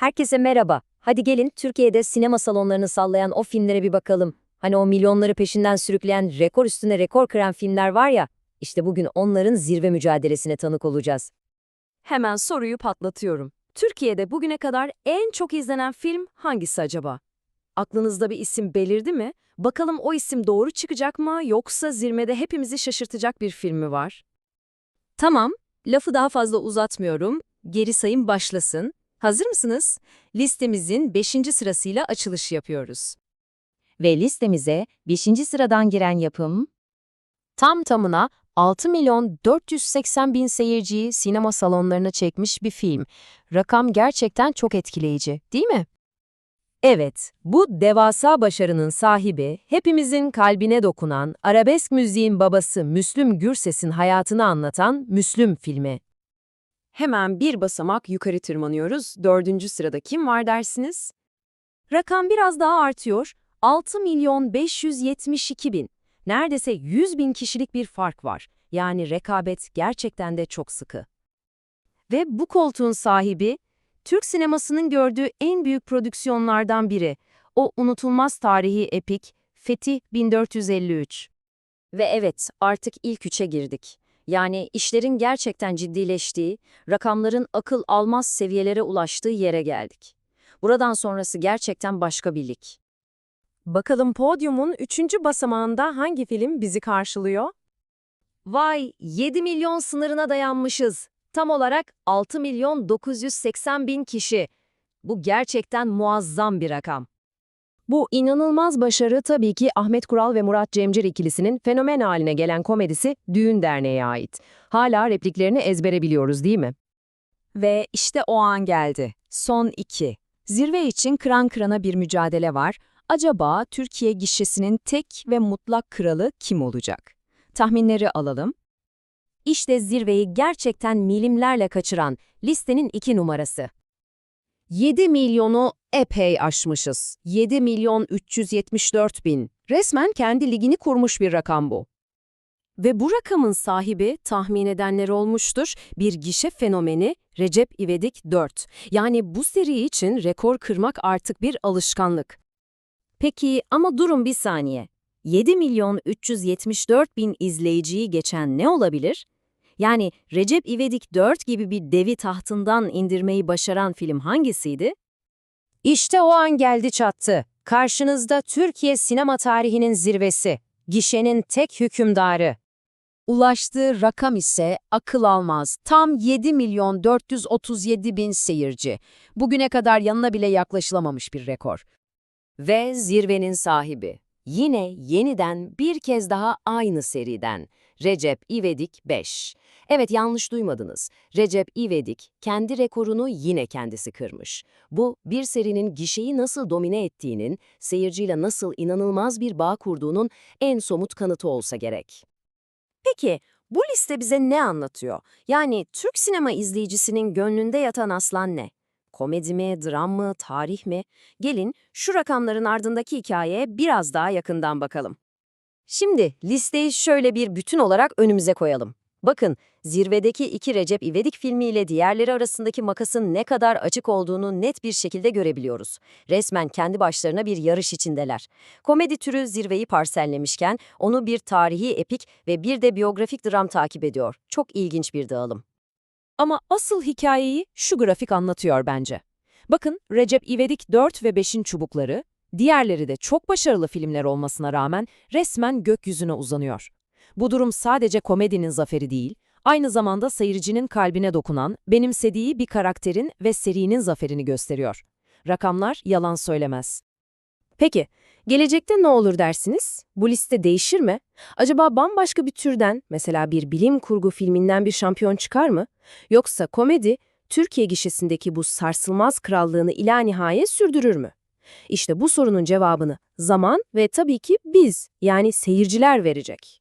Herkese merhaba. Hadi gelin Türkiye'de sinema salonlarını sallayan o filmlere bir bakalım. Hani o milyonları peşinden sürükleyen rekor üstüne rekor kıran filmler var ya, işte bugün onların zirve mücadelesine tanık olacağız. Hemen soruyu patlatıyorum. Türkiye'de bugüne kadar en çok izlenen film hangisi acaba? Aklınızda bir isim belirdi mi? Bakalım o isim doğru çıkacak mı yoksa zirmede hepimizi şaşırtacak bir film mi var? Tamam, lafı daha fazla uzatmıyorum. Geri sayım başlasın. Hazır mısınız? Listemizin 5. sırasıyla açılış yapıyoruz. Ve listemize 5. sıradan giren yapım... Tam tamına 6 milyon 480 bin seyirciyi sinema salonlarına çekmiş bir film. Rakam gerçekten çok etkileyici, değil mi? Evet, bu devasa başarının sahibi, hepimizin kalbine dokunan, arabesk müziğin babası Müslüm Gürses'in hayatını anlatan Müslüm filmi. Hemen bir basamak yukarı tırmanıyoruz. Dördüncü sırada kim var dersiniz? Rakam biraz daha artıyor. 6 milyon 572 bin. Neredeyse 100 bin kişilik bir fark var. Yani rekabet gerçekten de çok sıkı. Ve bu koltuğun sahibi, Türk sinemasının gördüğü en büyük prodüksiyonlardan biri. O unutulmaz tarihi epik Fetih 1453. Ve evet, artık ilk üçe girdik. Yani işlerin gerçekten ciddileştiği, rakamların akıl almaz seviyelere ulaştığı yere geldik. Buradan sonrası gerçekten başka bir lig. Bakalım podyumun üçüncü basamağında hangi film bizi karşılıyor? Vay, 7 milyon sınırına dayanmışız. Tam olarak 6 milyon 980 bin kişi. Bu gerçekten muazzam bir rakam. Bu inanılmaz başarı tabii ki Ahmet Kural ve Murat Cemcir ikilisinin fenomen haline gelen komedisi Düğün Derneği'ye ait. Hala repliklerini ezbere biliyoruz değil mi? Ve işte o an geldi. Son iki. Zirve için kıran kırana bir mücadele var. Acaba Türkiye gişesinin tek ve mutlak kralı kim olacak? Tahminleri alalım. İşte zirveyi gerçekten milimlerle kaçıran listenin iki numarası. 7 milyonu epey aşmışız. 7 milyon 374 bin. Resmen kendi ligini kurmuş bir rakam bu. Ve bu rakamın sahibi tahmin edenler olmuştur. Bir gişe fenomeni Recep İvedik 4. Yani bu seri için rekor kırmak artık bir alışkanlık. Peki ama durun bir saniye. 7 milyon 374 bin izleyiciyi geçen ne olabilir? Yani Recep İvedik 4 gibi bir devi tahtından indirmeyi başaran film hangisiydi? İşte o an geldi çattı. Karşınızda Türkiye sinema tarihinin zirvesi, gişenin tek hükümdarı. Ulaştığı rakam ise akıl almaz. Tam 7 milyon 437 bin seyirci. Bugüne kadar yanına bile yaklaşılamamış bir rekor. Ve zirvenin sahibi. Yine yeniden bir kez daha aynı seriden. Recep İvedik 5. Evet yanlış duymadınız. Recep İvedik kendi rekorunu yine kendisi kırmış. Bu bir serinin gişeyi nasıl domine ettiğinin, seyirciyle nasıl inanılmaz bir bağ kurduğunun en somut kanıtı olsa gerek. Peki bu liste bize ne anlatıyor? Yani Türk sinema izleyicisinin gönlünde yatan aslan ne? Komedi mi, dram mı, tarih mi? Gelin şu rakamların ardındaki hikayeye biraz daha yakından bakalım. Şimdi listeyi şöyle bir bütün olarak önümüze koyalım. Bakın, zirvedeki iki Recep İvedik filmiyle diğerleri arasındaki makasın ne kadar açık olduğunu net bir şekilde görebiliyoruz. Resmen kendi başlarına bir yarış içindeler. Komedi türü zirveyi parsellemişken onu bir tarihi epik ve bir de biyografik dram takip ediyor. Çok ilginç bir dağılım. Ama asıl hikayeyi şu grafik anlatıyor bence. Bakın Recep İvedik 4 ve 5'in çubukları, diğerleri de çok başarılı filmler olmasına rağmen resmen gökyüzüne uzanıyor. Bu durum sadece komedinin zaferi değil, aynı zamanda seyircinin kalbine dokunan, benimsediği bir karakterin ve serinin zaferini gösteriyor. Rakamlar yalan söylemez. Peki, gelecekte ne olur dersiniz? Bu liste değişir mi? Acaba bambaşka bir türden, mesela bir bilim kurgu filminden bir şampiyon çıkar mı? Yoksa komedi, Türkiye gişesindeki bu sarsılmaz krallığını ila nihayet sürdürür mü? İşte bu sorunun cevabını zaman ve tabii ki biz, yani seyirciler verecek.